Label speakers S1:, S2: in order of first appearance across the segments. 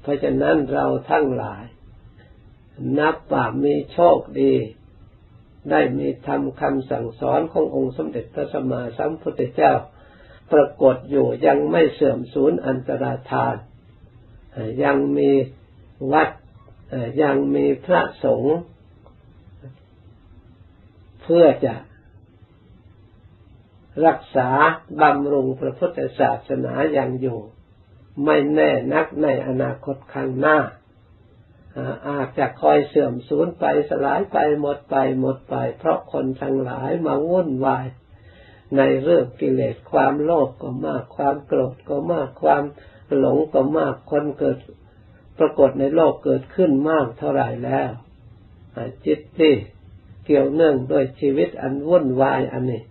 S1: เพราะฉะนั้นเราทั้งหลาย นับว่ามีโชคดี ได้มีธรรมคำสั่งสอนขององค์สมเด็จพระสัมมาสัมพุทธเจ้า ปรากฏอยู่ยังไม่เสื่อมสูญอันตรธาน ยังมีวัดยังมีพระสงฆ์เพื่อจะรักษาบำรุงพระพุทธศาสนาอย่างอยู่ ไม่แน่นักในอนาคตข้างหน้า อาจจะคอยเสื่อมสูญไปสลายไปหมดไปหมดไป เพราะคนทั้งหลายมาวุ่นวาย ในเรื่องกิเลสความโลภกก็มากความโกรธก็มากความหลงก็มากคนเกิดปรากฏในโลกเกิดขึ้นมากเท่าไหร่แล้วจิตที่เกี่ยวเนื่องด้วยชีวิตอันวุ่นวายอันนี้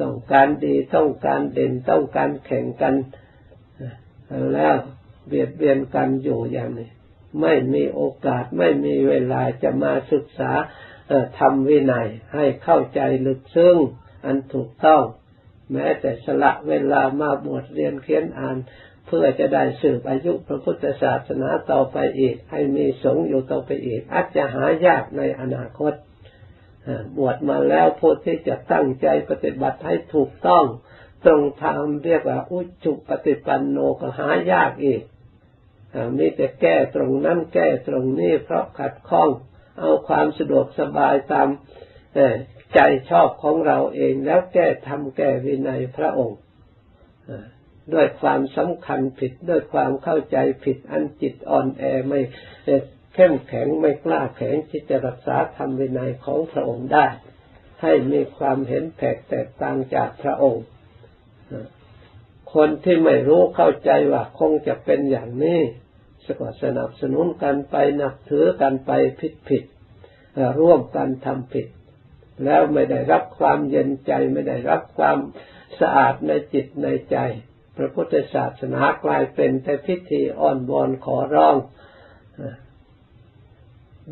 S1: ต้องการดีต้องการเด่นต้องการแข่งกัน แล้วเบียดเบียนกันอยู่อย่างนี้ ไม่มีโอกาสไม่มีเวลาจะมาศึกษาทำวินัยให้เข้าใจลึกซึ้งอันถูกต้องแม้แต่สละเวลามาบวชเรียนเขียนอ่าน เพื่อจะได้สืบอายุพระพุทธศาสนาต่อไปอีก ให้มีสงฆ์อยู่ต่อไปอีก อาจจะหายากในอนาคตบวชมาแล้วผู้ที่จะตั้งใจปฏิบัติให้ถูกต้อง ตรงทางเรียกว่า อุจุปฏิปันโนก็หายากอีกมีแต่แก้ตรงนั้นแก้ตรงนี้เพราะขัดข้อง เอาความสะดวกสบายตามใจชอบของเราเองแล้วแก้ทำแก้วินัยพระองค์ด้วยความสำคัญผิดด้วยความเข้าใจผิดอันจิตอ่อนแอไม่เข้มแข็งไม่กล้าแข็งที่จะรักษาธรรมวินัยของพระองค์ได้ ให้มีความเห็นแตกแตกต่างจากพระองค์ คนที่ไม่รู้เข้าใจว่าคงจะเป็นอย่างนี้สก็สนับสนุนกันไปนับถือกันไปผิดผิดร่วมกันทำผิด แล้วไม่ได้รับความเย็นใจไม่ได้รับความสะอาดในจิตในใจ พระพุทธศาสนากลายเป็นแต่พิธีอ้อนวอนขอร้อง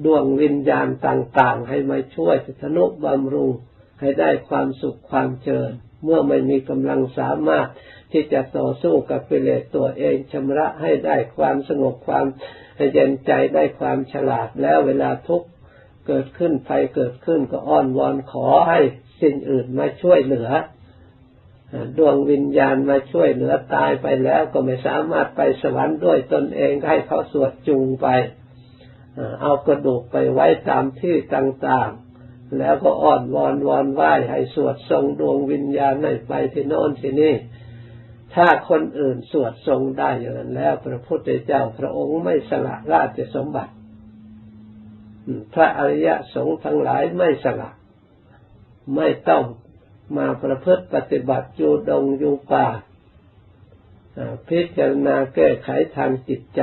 S1: ดวงวิญญาณต่าง ๆ ให้มาช่วยสนุบำรุงให้ได้ความสุขความเจริญ เมื่อไม่มีกำลังสามารถที่จะต่อสู้กับกิเลสตัวเองชำระให้ได้ความสงบความเย็นใจได้ความฉลาดแล้วเวลาทุกข์เกิดขึ้นภัยเกิดขึ้นก็อ้อนวอนขอให้สิ่งอื่นมาช่วยเหลือดวงวิญญาณมาช่วยเหลือตายไปแล้วก็ไม่สามารถไปสวรรค์ด้วยตนเองให้เขาสวดจูงไป เอากระดูกไปไว้ตามที่ต่างๆ แล้วก็อ้อนวอนวอนไหว้ให้สวดทรงดวงวิญญาณให้ไปที่โน้นที่นี่ ถ้าคนอื่นสวดทรงได้อย่างนั้นแล้ว พระพุทธเจ้าพระองค์ไม่สละราชสมบัติ พระอริยสงฆ์ทั้งหลายไม่สละ ไม่ต้องมาประพฤติปฏิบัติอยู่ดงอยู่ป่าพิจารณาแก้ไขทางจิตใจ